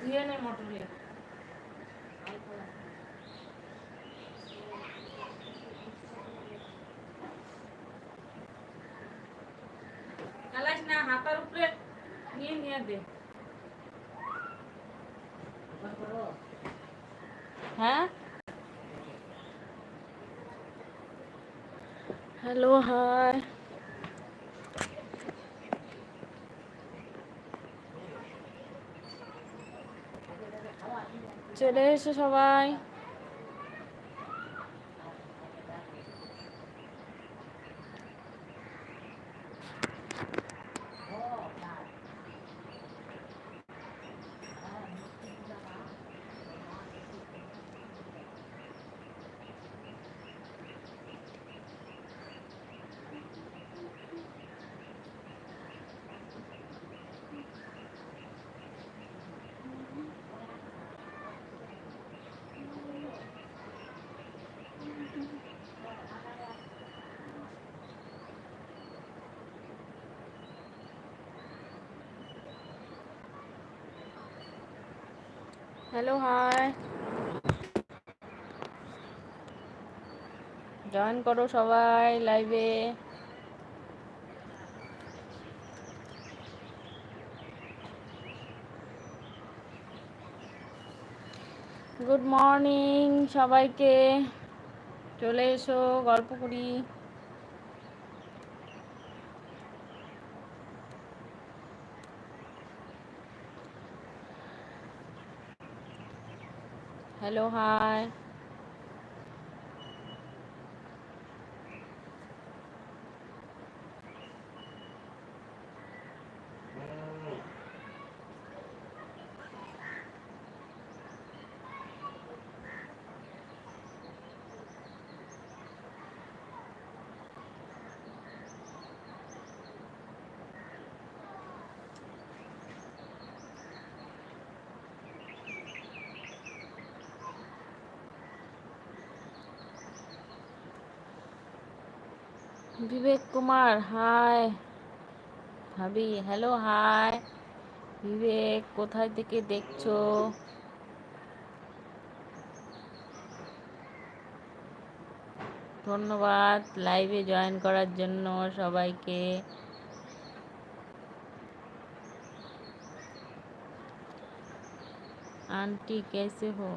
ধুয়ে নে মটরে না হাতার উপরে নিয়ে নিয়ে দে হ্যাঁ? Hello hi. চলে এসো সবাই। হ্যালো হাই জয়েন করো সবাই লাইভে গুড মর্নিং সবাইকে। চলে এসো গল্প করি। Hello hi Vivek Kumar hi ভাবি হ্যালো হাই বিবেক কোথায় থেকে দেখছো ধন্যবাদ লাইভে জয়েন করার জন্য সবাইকে आंटी कैसे हो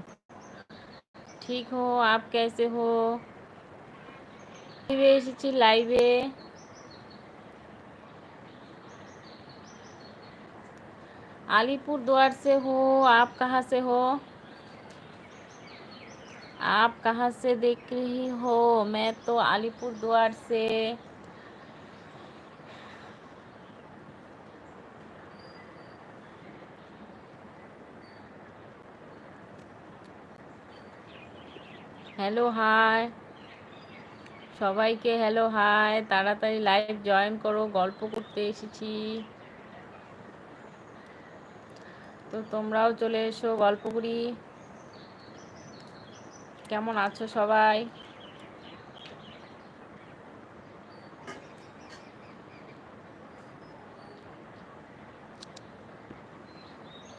ठीक हो आप कैसे हो লাইভে এসেছি লাইভে अलीपुर द्वार से हो आप कहाँ से हो आप कहाँ से देख रही हो मैं तो अलीपुर द्वार से হ্যালো হাই সবাইকে হ্যালো হাই তাড়াতাড়ি লাইভ জয়েন করো গল্প করতে এসেছি তো তোমরাও চলে এসো গল্প করি কেমন আছো সবাই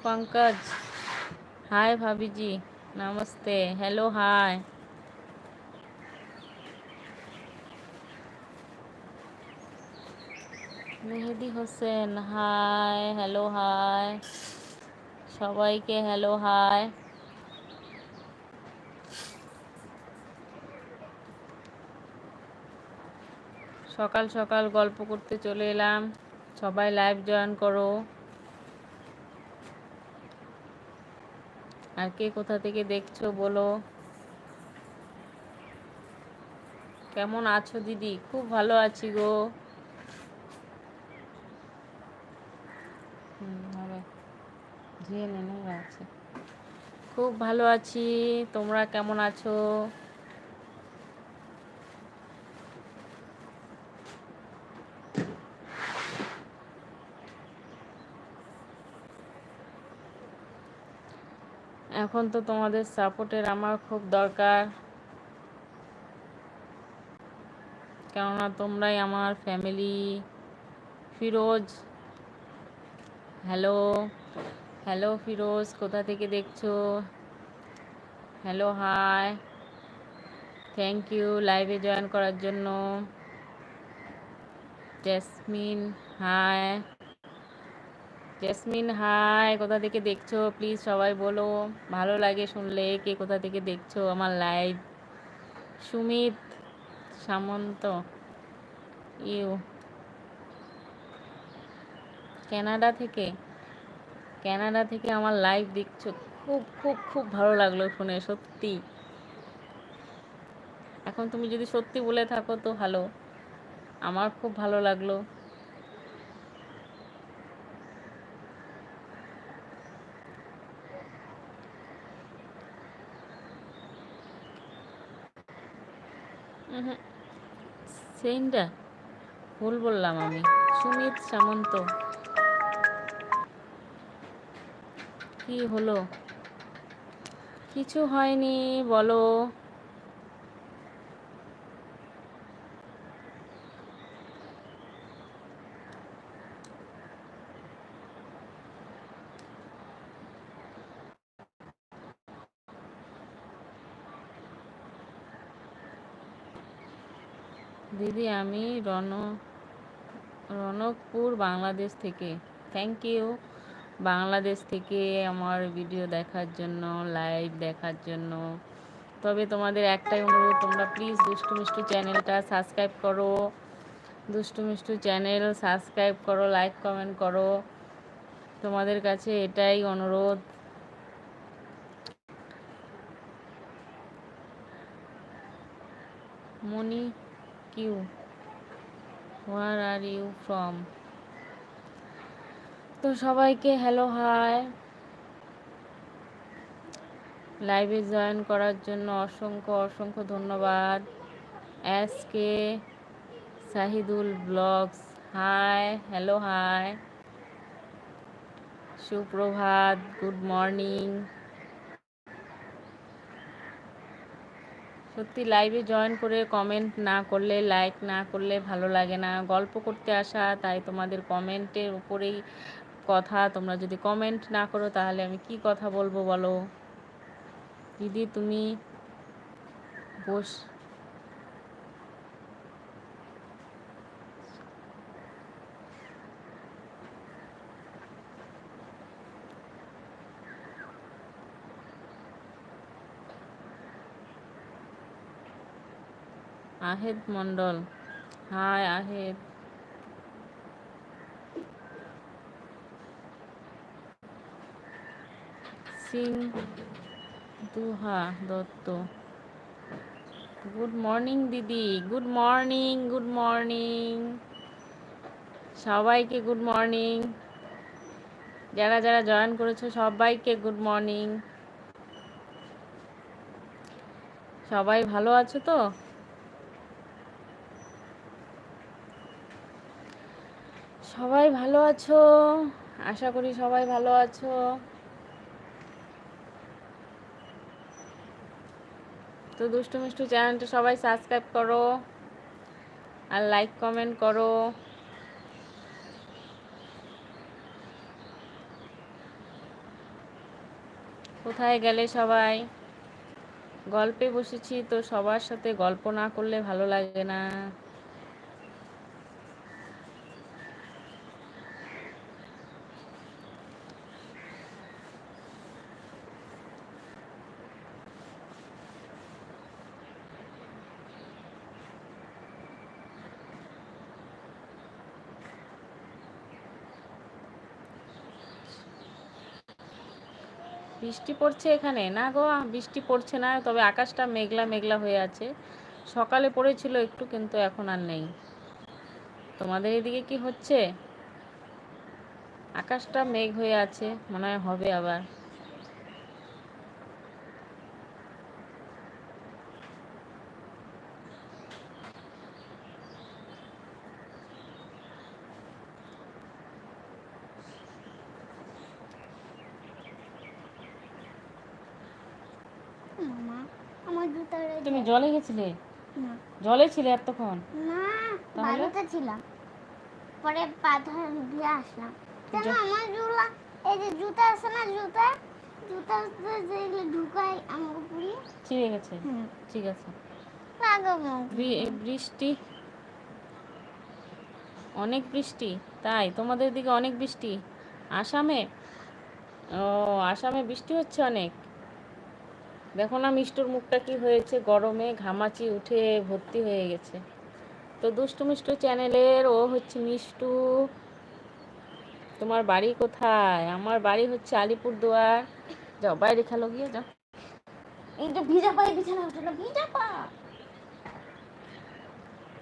पंकज हाय भाभी जी नमस्ते hello hi Mehedi Hossain, hi, hello, hi. সবাইকে হ্যালো, হাই। সকাল সকাল গল্প করতে চলে এলাম। সবাই লাইভ জয়েন করো। আর কে কোথা থেকে দেখছ বলো। কেমন আছো দিদি? খুব ভালো আছি গো। আছে খুব ভালো আছি। তোমরা কেমন আছো? এখন তো তোমাদের সাপোর্টের আমার খুব দরকার। কেননা তোমরাই আমার family Firoz hello hello Firoz, কোথা থেকে দেখছ? Hello, hi. থ্যাংক ইউ লাইভে জয়েন করার জন্য। জেসমিন হাই জেসমিন হাই কোথা থেকে দেখছ? প্লিজ সবাই বলো। ভালো লাগে শুনলে কে কোথা থেকে দেখছ? আমার live Sumit Samanta. You. Canada থেকে ক্যানাডা থেকে আমার লাইভ দেখছ, খুব খুব খুব ভালো লাগল শুনে, সত্যি। এখন তুমি যদি সত্যি বলে থাকো তো ভালো, আমার খুব ভালো লাগল। সেইনটা ভুল বললাম আমি, সুমিত সামন্ত। কি হলো? কিছু হয়নি বলো। দিদি আমি রণ রনকপুর বাংলাদেশ থেকে। থ্যাংক ইউ বাংলাদেশ থেকে আমার ভিডিও দেখার জন্য লাইভ দেখার জন্য। তবে তোমাদের একটাই অনুরোধ, তোমরা প্লিজ দুষ্টু মিষ্টু চ্যানেলটা সাবস্ক্রাইব করো। দুষ্টু মিষ্টু চ্যানেল সাবস্ক্রাইব করো লাইক কমেন্ট করো। তোমাদের কাছে এটাই অনুরোধ। Moni Q where are you from তো সবাইকে হ্যালো হাই লাইভে জয়েন করার জন্য অসংখ্য অসংখ্য ধন্যবাদ। S K Shahidul blogs hi hello hi সুপ্রভাত গুড মর্নিং সত্যি লাইভে জয়েন করে কমেন্ট না করলে লাইক না করলে ভালো লাগে না। গল্প করতে আসা, তাই তোমাদের কমেন্টের উপরেই কথা, তোমরা যদি কমেন্ট না করো তাহলে আমি কি কথা বলব বলো? দিদি, তুমি boss. Ahed Mondal hi, Ahed. Singh Duha Dutta good morning দিদি গুড মর্নিং গুড মর্নিং সবাইকে গুড মর্নিং যারা যারা জয়েন করেছ, সবাইকে গুড মর্নিং সবাই ভালো আছো তো? সবাই ভালো আছো? আশা করি সবাই ভালো আছো। তো দুষ্টু মিষ্টু চ্যানেলটা সবাই সাবস্ক্রাইব করো আর লাইক কমেন্ট করো। কোথায় গেলে সবাই? গল্পে বসেছি তো সবার সাথে গল্প না করলে ভালো লাগে না। বৃষ্টি পড়ছে এখানে? না গো, বৃষ্টি পড়ছে না, তবে আকাশটা মেঘলা মেঘলা হয়ে আছে। সকালে পড়েছিল একটু, কিন্তু এখন আর নেই। তোমাদের এদিকে কি হচ্ছে? আকাশটা মেঘ হয়ে আছে, মনে হয় হবে আবার। তুমি জলে গেছিলে? না। জলে ছিলে এতক্ষণ? না? বাড়িতে ছিলাম। পরে পাথর দিয়ে আসলাম। কেন আমার জুলা এই যে জুতা আছে না জুতা জুতা যেগুলো ঢুকাই আমাকে পুড়িয়ে। ছিঁড়ে গেছে? ঠিক আছে। বৃষ্টি অনেক বৃষ্টি তাই তোমাদের দিকে অনেক বৃষ্টি। আসামে ও আসামে বৃষ্টি হচ্ছে অনেক। দেখো না মিষ্টুর মুখটা কি হয়েছে গরমে ঘামাচি উঠে ভর্তি হয়ে গেছে। তো দুষ্টু মিষ্টু চ্যানেলের ও হচ্ছে মিষ্টু। তোমার বাড়ি কোথায়? আমার বাড়ি হচ্ছে আলিপুরদুয়ার। যাও বাইরে খেলো গিয়ে যাও। এই যে ভিজা পায়ে বিছানা উঠে না ভিজা পা।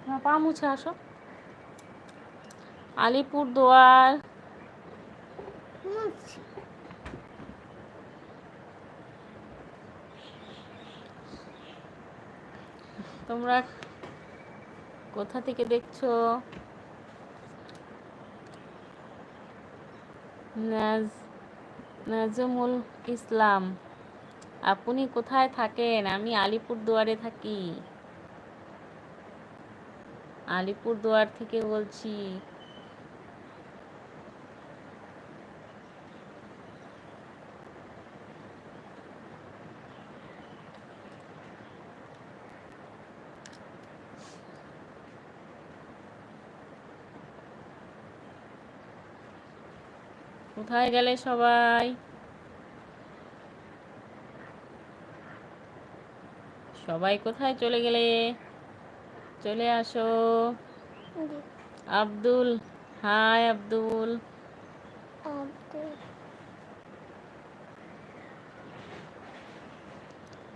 না, পা মুছে আসো। আলিপুরদুয়ার। তোমরা কোথা থেকে দেখছ? নাজ, নাজমুল ইসলাম, আপনি কোথায় থাকেন? আমি আলিপুর দুয়ারে থাকি। আলিপুর দুয়ার থেকে বলছি কোথায় গেলে সবাই? সবাই কোথায় চলে গেলে? চলে আসো। Abdul hi Abdul.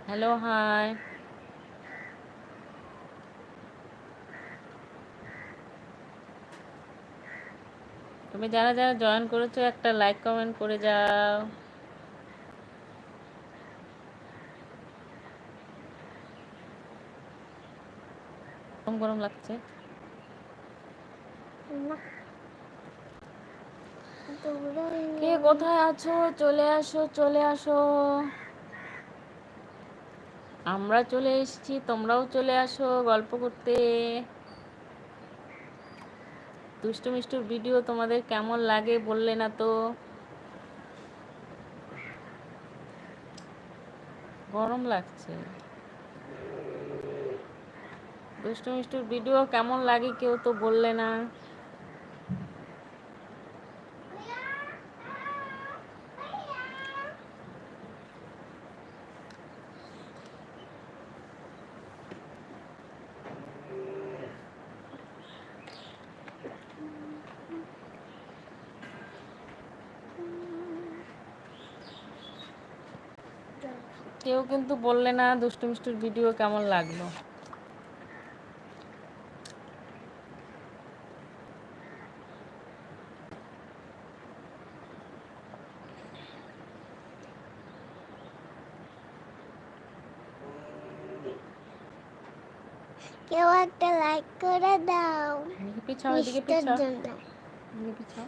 Hello hi. তুমি যারা যারা জয়েন করেছ একটা লাইক কমেন্ট করে যাও। গরম গরম লাগছে। কে কোথায় আছো? চলে আসো চলে আসো। আমরা চলে এসেছি তোমরাও চলে আসো গল্প করতে। দুষ্টু মিষ্টুর ভিডিও তোমাদের কেমন লাগে বললে না তো? গরম লাগছে। দুষ্টু মিষ্টুর ভিডিও কেমন লাগে কেউ তো বললে না। কেউ কিন্তু বললে না দুষ্টু মিষ্টুর ভিডিও কেমন লাগল। কেউ একটা লাইক করে দাও। পিছাও এদিকে মিষ্টির পিছাও। এদিকে পিছাও।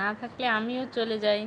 না থাকলে আমিও চলে যাই।